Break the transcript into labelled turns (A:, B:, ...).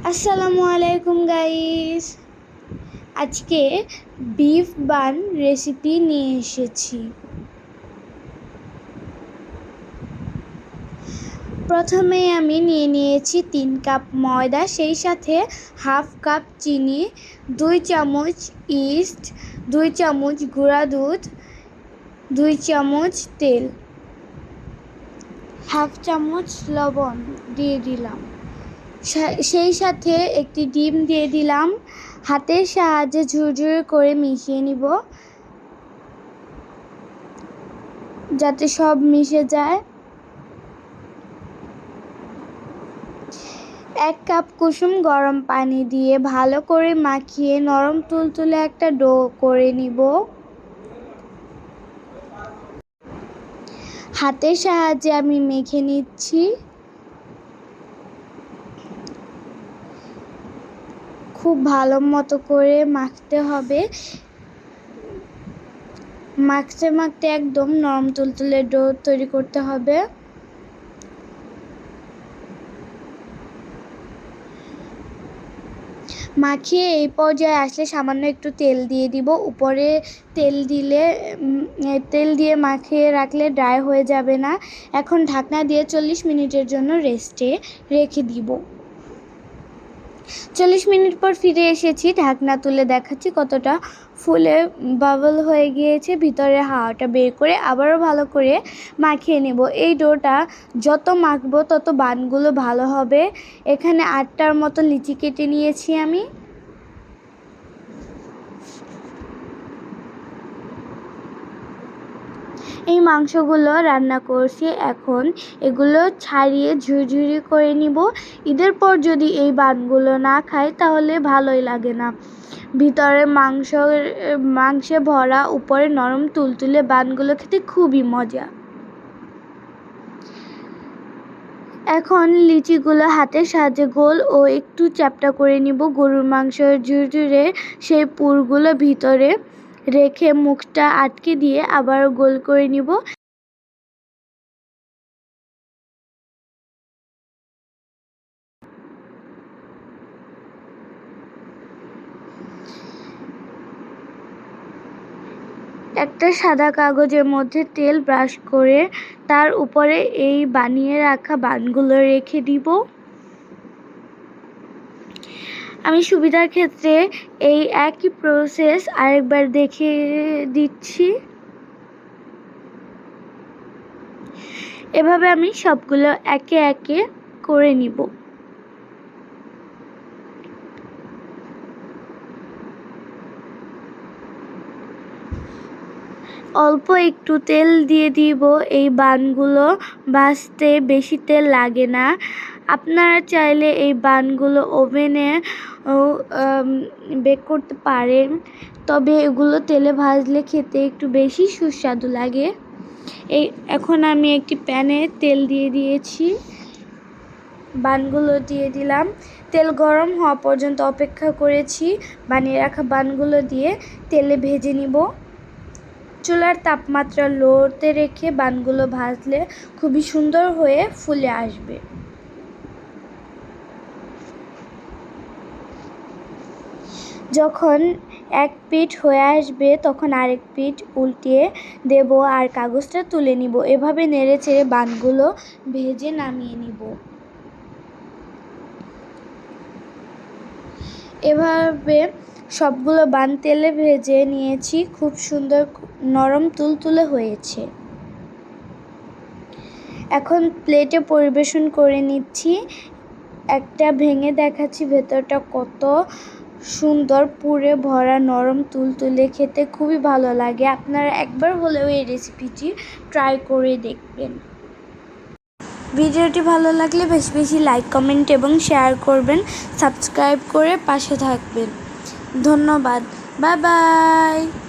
A: আসসালামু আলাইকুম গাইস আজকে বিফ বান রেসিপি নিয়ে এসেছি। প্রথমে আমি নিয়ে নিয়েছি তিন কাপ ময়দা, সেই সাথে হাফ কাপ চিনি, দুই চামচ ইস্ট দুই চামচ গুঁড়া দুধ, দুই চামচ তেল হাফ চামচ লবণ দিয়ে দিলাম। সেই সাথে একটি ডিম দিয়ে দিলাম। হাতের সাহায্যে ঝুরঝুর করে মিশিয়ে নিব। যাতে সব মিশে যায়। এক কাপ কুসুম গরম পানি দিয়ে ভালো করে মাখিয়ে নরম তুলতুলে একটা ডো করে নিব। হাতের সাহায্যে আমি মেখে নিচ্ছি। খুব ভালো মতো করে মাখতে হবে। মাখতে মাখতে একদম নরম তুলতুলে ডো তৈরি করতে হবে। মাখিয়ে এই পর্যায়ে আসলে সামান্য একটু তেল দিয়ে দিব। উপরে তেল দিলে তেল দিয়ে মাখিয়ে রাখলে ড্রাই হয়ে যাবে না। এখন ঢাকনা দিয়ে চল্লিশ মিনিটের জন্য রেস্টে রেখে দিব। চল্লিশ মিনিট পর ফিরে এসেছি, ঢাকনা তুলে দেখাচ্ছি কতটা ফুলে বাবল হয়ে গিয়েছে, ভিতরে হাওয়াটা বের করে আবারও ভালো করে মাখিয়ে নেব। এই ডোটা যত মাখবো তত বানগুলো ভালো হবে। এখানে আটটার মতো লিচি কেটে নিয়েছি আমি। এই মাংসগুলো রান্না করছি এখন। এগুলো ছাড়িয়ে ঝুরঝুরি করে নিব। ঈদের পর যদি এই বানগুলো না খাই, তাহলে ভালোই লাগে না। ভিতরে মাংস মাংসে ভরা উপরে নরম তুলতুলে বানগুলো খেতে খুবই মজা। এখন লিচিগুলো হাতের সাহায্যে গোল ও একটু চ্যাপটা করে নিব। গরুর মাংসের ঝুরঝুরে সেই পুরগুলো ভিতরে রেখে মুখটা আটকে দিয়ে আবার গোল করে নিব। একটা সাদা কাগজের মধ্যে তেল ব্রাশ করে তার উপরে এই বানিয়ে রাখা বানগুলো রেখে দিব। আমি সুবিধার ক্ষেত্রে এই একই প্রসেস আরেকবার দেখে দিচ্ছি। এভাবে আমি সবগুলো একে একে করে নিব। অল্প একটু তেল দিয়ে দিব। এই বানগুলো ভাজতে বেশি তেল লাগে না। আপনারা চাইলে এই বানগুলো ওভেনে বেক করতে পারেন। তবে এগুলো তেলে ভাজলে খেতে একটু বেশি সুস্বাদু লাগে। এই, এখন আমি একটি প্যানে তেল দিয়ে দিয়েছি। বানগুলো দিয়ে দিলাম। তেল গরম হওয়া পর্যন্ত অপেক্ষা করেছি। বানিয়ে রাখা বানগুলো দিয়ে তেলে ভেজে নিব। চুলার তাপমাত্রা লোতে রেখে বানগুলো ভাজলে খুবই সুন্দর হয়ে ফুলে আসবে। যখন এক পিঠ হয়ে আসবে, তখন আরেক পিঠ উল্টিয়ে দেব আর কাগজটা তুলে নিব। এভাবে নেড়ে চেড়ে বানগুলো ভেজে নামিয়ে নিব। এভাবে সবগুলো বান তেলে ভেজে নিয়েছি। খুব সুন্দর নরম তুলতুলে হয়েছে। এখন প্লেটে পরিবেশন করে নিচ্ছি। একটা ভেঙে দেখাচ্ছি, ভেতরটা কত সুন্দর পুরে ভরা, নরম তুলতুলে। খেতে খুবই ভালো লাগে। আপনারা একবার হলেও এই রেসিপিটি ট্রাই করে দেখবেন। ভিডিওটি ভালো লাগলে বেশি বেশি লাইক কমেন্ট এবং শেয়ার করবেন। সাবস্ক্রাইব করে পাশে থাকবেন। ধন্যবাদ। Bye bye